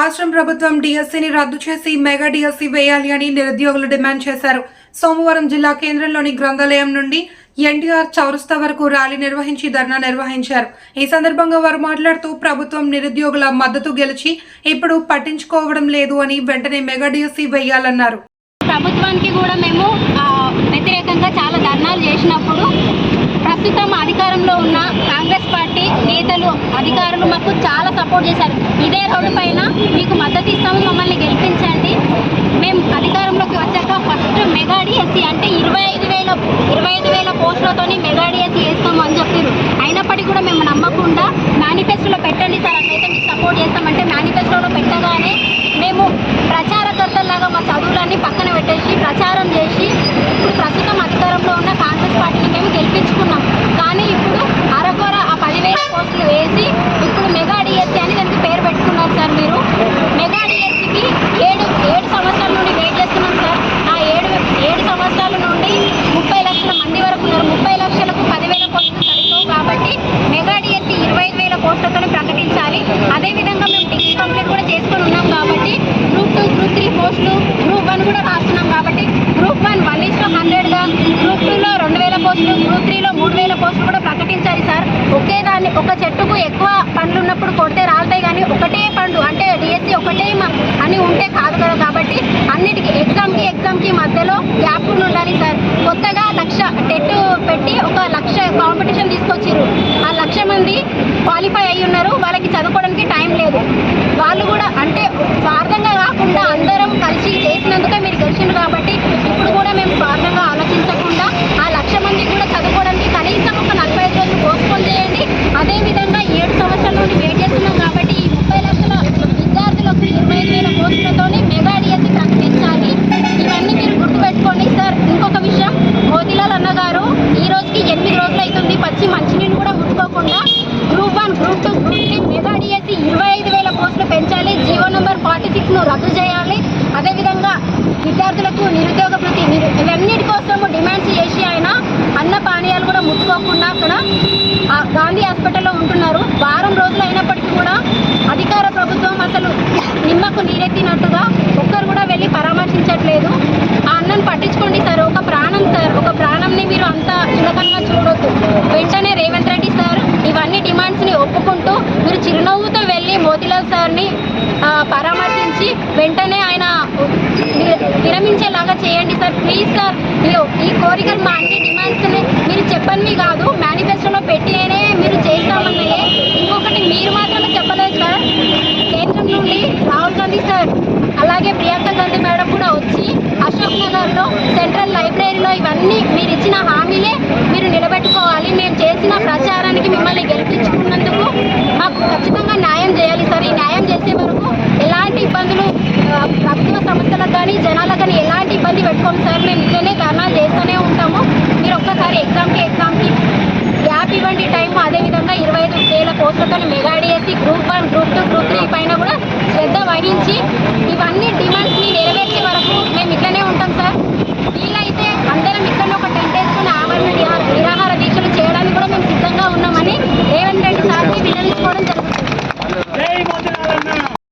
రాష్ట్రం ప్రభుత్వం డిఎస్సిని రద్దు చేసి మెగా డిఎస్సి వేయాలి అని నిరుద్యోగులు డిమాండ్ చేశారు. సోమవారం జిల్లా కేంద్రంలోని గ్రంథాలయం నుండి ఎన్టీఆర్ చౌరస్తా వరకు ర్యాలీ నిర్వహించి ధర్నా నిర్వహించారు. ఈ సందర్భంగా వారు మాట్లాడుతూ ప్రభుత్వం నిరుద్యోగుల మద్దతు గెలిచి ఇప్పుడు పట్టించుకోవడం లేదు అని వెంటనే మెగా డిఎస్సి వేయాలన్నారు. ప్రభుత్వానికి కూడా మేము వ్యతిరేకంగా చాలా ధర్నాలు చేసినప్పుడు ప్రస్తుతం అధికారంలో ఉన్న కాంగ్రెస్ పార్టీ నేతలు అధికారులు మాకు చాలా సపోర్ట్ చేశారు. ఇదే రోడ్డు పైన మీకు మద్దతు ఇస్తాము మమ్మల్ని గెలిపించండి మేము అధికారంలోకి వచ్చాక ఫస్ట్ మెగా డిఎస్సి అంటే ఇరవై ఐదు వేల ఇరవై ఐదు వేల పోస్టులతోని మెగా డిఎస్సి వేస్తాము అని చెప్పారు అయినప్పటికీ కూడా మేము నమ్మకుండా మేనిఫెస్టోలో పెట్టండి సార్ అట్లయితే మీకు సపోర్ట్ చేస్తామంటే మేనిఫెస్టోలో పెట్టగానే మేము ప్రచారకర్తల్లాగా మా చదువులన్నీ పక్కన పెట్టేసి ప్రచారం చేసి ఇప్పుడు ప్రస్తుతం అధికారంలో ఉన్న కాంగ్రెస్ పార్టీని మేము గెలిపించుకున్నాం కానీ ఇప్పుడు అరకొర ఆ పదివేల పోస్టులు వేసి ఇప్పుడు మెగా డిఎస్సీ అని దానికి పేరు పెట్టుకున్నారు సార్ మీరు మెగా డిఎస్సీకి ఏడు ఏడు సంవత్సరాల నుండి వెయిట్ చేస్తున్నాం సార్ ఆ ఏడు ఏడు సంవత్సరాల నుండి ముప్పై లక్షల మంది వరకు ఉన్నారు ముప్పై లక్షలకు పదివేల పోస్టులు సరిపోవు కాబట్టి మెగా డిఎస్సీ ఇరవై ఐదు వేల పోస్టులతో ప్రకటించాలి అదేవిధంగా మేము డిగ్రీ కంప్లీట్ కూడా చేసుకొని ఉన్నాం కాబట్టి గ్రూప్ టూ గ్రూప్ త్రీ పోస్టులు గ్రూప్ వన్ కూడా రాస్తున్నాం కాబట్టి గ్రూప్ వన్ వన్ ఇస్లో హండ్రెడ్గా గ్రూప్ టూలో రెండు వేల పోస్టులు గ్రూప్ త్రీలో మూడు వేల పోస్టులు కూడా ప్రకటించాలి సార్. ఒకే దాన్ని ఒక చెట్టుకు ఎక్కువ పండ్లు ఉన్నప్పుడు కొడితే రాలుతాయి కానీ ఒకటే పండు అంటే డిఎస్సి ఒకటే అని ఉంటే కాదు కదా కాబట్టి అన్నిటికీ ఎగ్జామ్కి ఎగ్జామ్కి మధ్యలో గ్యాప్ ఉండాలి సార్. కొత్తగా లక్ష టెట్ పెట్టి ఒక లక్ష కాంపిటీషన్ తీసుకొచ్చారు ఆ లక్ష మంది క్వాలిఫై అయ్యి ఉన్నారు వాళ్ళకి చదువుకోవడానికి టైం లేదు వాళ్ళు కూడా అంటే స్వార్థంగా కాకుండా అందరం కలిసి చేసినందుకే మీరు గెలిచిండ్రు కాబట్టి ఇప్పుడు కూడా మేము స్వార్థంగా ఆలోచించకుండా ఆ లక్ష మంది కూడా చదువుకోవడానికి కనీసం ఒక నలభై ఐదు రోజులు పోస్ట్పోన్ చేయండి అదేవిధంగా ఏడు సంవత్సరాల నుండి వెయిట్ చేస్తున్నాం కాబట్టి ఈ ముప్పై లక్షల విద్యార్థులకు ఇరవై ఐదు వేల పోస్టులతోనే మెగా డిఎస్సి ప్రకటించాలి ఇవన్నీ మీరు గుర్తుపెట్టుకోండి సార్ ఇంకొక విషయం మోతిలాల్ అన్న గారు ఈ రోజుకి ఎనిమిది రోజులు అవుతుంది పచ్చి మంచినీళ్ళు కూడా ముట్టుకోకుండా group one group two group three mega DSC ఇరవై ఐదు వేల పోస్టులు పెంచాలి జీవో నెంబర్ ఫార్టీ రద్దు చేయాలి. అదేవిధంగా విద్యార్థులకు నిరుద్యోగ భృతి ఇవన్నిటి కోసము డిమాండ్స్ చేసి ఆయన అన్న పానీయాలు కూడా ముట్టుకోకుండా అక్కడ గాంధీ హాస్పిటల్లో ఉంటున్నారు. వారం రోజులు అయినప్పటికీ కూడా అధికార ప్రభుత్వం అసలు నిమ్మకు నీరెత్తినట్టుగా ఒక్కరు కూడా వెళ్ళి పరామర్శించట్లేదు. ఆ అన్నను పట్టించుకోండి సార్. ఒక ప్రాణం సార్. ఒక ప్రాణంని మీరు అంత చులకనగా చూడొద్దు. వెంటనే రేవంత్ రెడ్డి సార్ ఇవన్నీ డిమాండ్స్ని ఒప్పుకుంటూ మీరు చిరునవ్వుతో వెళ్ళి మోతీలాల్ సార్ని ఆ, పరామర్శించి వెంటనే ఆయన వి- విరమించేలాగా చేయండి సార్. ప్లీజ్ సార్ ఈ- ఈ కోరికలు మా అన్ని డిమాండ్స్ని మీరు చెప్పని కాదు మేనిఫెస్టోలో పెట్టినే మీరు చేస్తామన్నయే ఇంకొకటి మీరు మాత్రమే చెప్పలేదు సార్. కేంద్రం నుండి రాహుల్ గాంధీ సార్ అలాగే ప్రియాంక గాంధీ మేడం కూడా వచ్చి అశోక్ నగర్లో సెంట్రల్ లైబ్రరీలో ఇవన్నీ మీరు ఇచ్చిన హామీలే మీరు నిలబెట్టుకోవాలి. మేము చేసిన ప్రచారానికి మిమ్మల్ని గెలిపించుకున్నందుకు మాకు ఖచ్చితంగా న్యాయం చేయాలి సార్ ఈ న్యాయం చేసే వరకు ఎలాంటి ఇబ్బందులు ఆ, ప్రభుత్వ సంస్థలకు కానీ జనాలకు కానీ ఎలాంటి ఇబ్బంది పెట్టుకోము సార్. మేము ఇట్లనే ధర్నాలు చేస్తూనే ఉంటాము. మీరు ఒక్కసారి ఎగ్జామ్కి ఎగ్జామ్కి గ్యాప్ ఇవ్వండి. టైం అదేవిధంగా ఇరవై ఐదు వేల పోస్టులతో మెగా చేసి group one group two group three పైన కూడా శ్రద్ధ వహించి